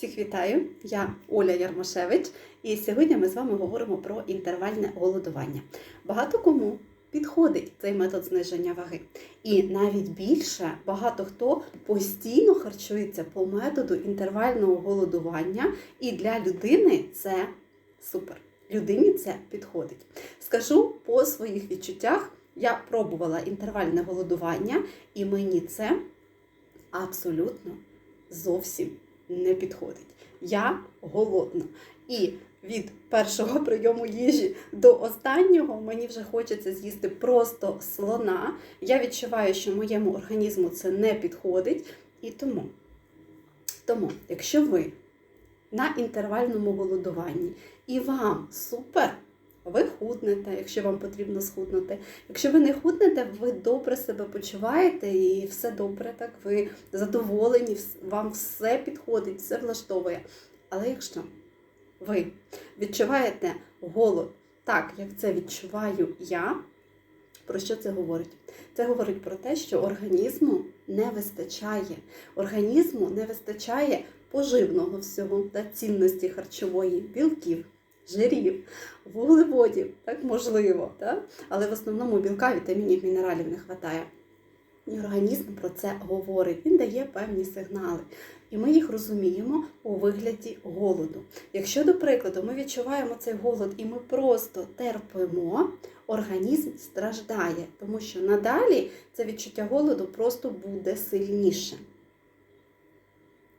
Всіх вітаю! Я Оля Ярмошевич, і сьогодні ми з вами говоримо про інтервальне голодування. Багато кому підходить цей метод зниження ваги. І навіть більше багато хто постійно харчується по методу інтервального голодування, і для людини це супер. Людині це підходить. Скажу по своїх відчуттях. Я пробувала інтервальне голодування, і мені це абсолютно зовсім не підходить. Я голодна. І від першого прийому їжі до останнього мені вже хочеться з'їсти просто слона. Я відчуваю, що моєму організму це не підходить. І тому, тому якщо ви на інтервальному голодуванні і вам супер, ви худнете, якщо вам потрібно схуднути. Якщо ви не худнете, ви добре себе почуваєте і все добре, так ви задоволені, вам все підходить, все влаштовує. Але якщо ви відчуваєте голод так, як це відчуваю я, про що це говорить? Це говорить про те, що організму не вистачає. Організму не вистачає поживного всього та цінності харчової, білків, жирів, вуглеводів, так можливо, так? але в основному білка, вітамінів, мінералів не вистачає. І організм про це говорить, він дає певні сигнали. І ми їх розуміємо у вигляді голоду. Якщо, до прикладу, ми відчуваємо цей голод і ми просто терпимо, організм страждає, тому що надалі це відчуття голоду просто буде сильніше.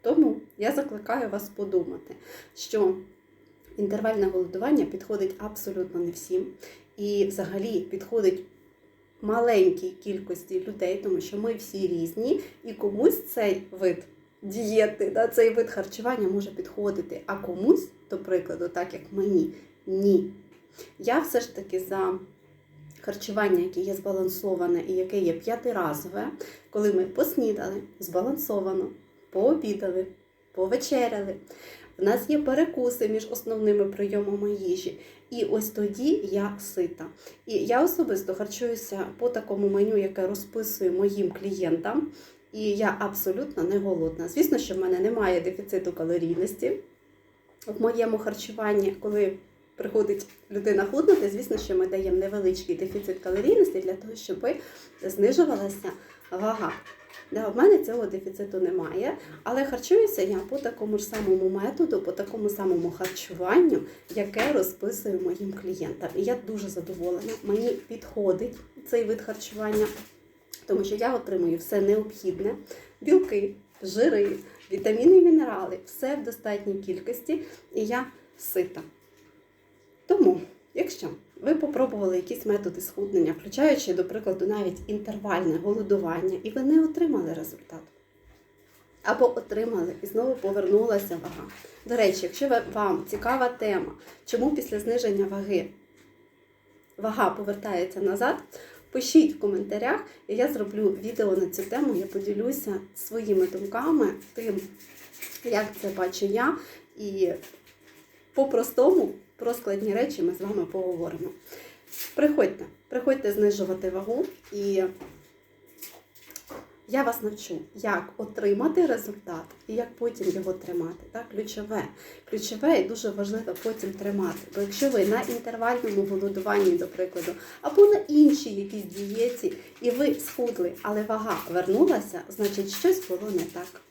Тому я закликаю вас подумати, що інтервальне голодування підходить абсолютно не всім. І взагалі підходить маленькій кількості людей, тому що ми всі різні, і комусь цей вид дієти, да, цей вид харчування може підходити, а комусь, до прикладу, так як мені, ні. Я все ж таки за харчування, яке є збалансоване і яке є п'ятиразове, коли ми поснідали збалансовано, пообідали, повечеряли. В нас є перекуси між основними прийомами їжі. І ось тоді я сита. І я особисто харчуюся по такому меню, яке розписую моїм клієнтам. І я абсолютно не голодна. Звісно, що в мене немає дефіциту калорійності в моєму харчуванні, коли приходить людина худнути, звісно, що ми даємо невеличкий дефіцит калорійності для того, щоб знижувалася вага. Да, в мене цього дефіциту немає, але харчуюся я по такому ж самому методу, по такому самому харчуванню, яке розписую моїм клієнтам. І я дуже задоволена. Мені підходить цей вид харчування, тому що я отримую все необхідне: білки, жири, вітаміни і мінерали, все в достатній кількості, і я сита. Тому, якщо ви попробували якісь методи схуднення, включаючи, до прикладу, навіть інтервальне голодування, і ви не отримали результат. Або отримали і знову повернулася вага. До речі, якщо вам цікава тема, чому після зниження ваги вага повертається назад, пишіть в коментарях, і я зроблю відео на цю тему, я поділюся своїми думками, тим, як це бачу я. І по-простому про складні речі ми з вами поговоримо. Приходьте, приходьте знижувати вагу, і я вас навчу, як отримати результат і як потім його тримати. Так? Ключове. Ключове і дуже важливо потім тримати. Бо якщо ви на інтервальному голодуванні, до прикладу, або на іншій якійсь дієті, і ви схудли, але вага вернулася, значить щось було не так.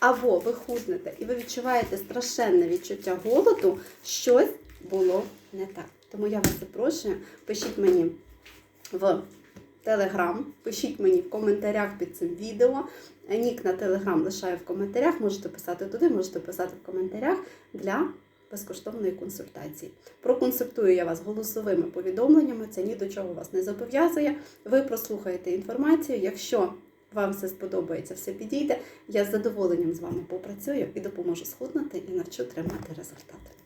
Або ви худнете і ви відчуваєте страшенне відчуття голоду, щось було не так. Тому я вас запрошую, пишіть мені в Телеграм, пишіть мені в коментарях під цим відео. Нік на Телеграм лишаю в коментарях, можете писати туди, можете писати в коментарях для безкоштовної консультації. Проконсультую я вас голосовими повідомленнями, це ні до чого вас не зобов'язує. Ви прослухаєте інформацію. Якщо вам все сподобається, все підійде. Я з задоволенням з вами попрацюю і допоможу схуднути і навчу тримати результати.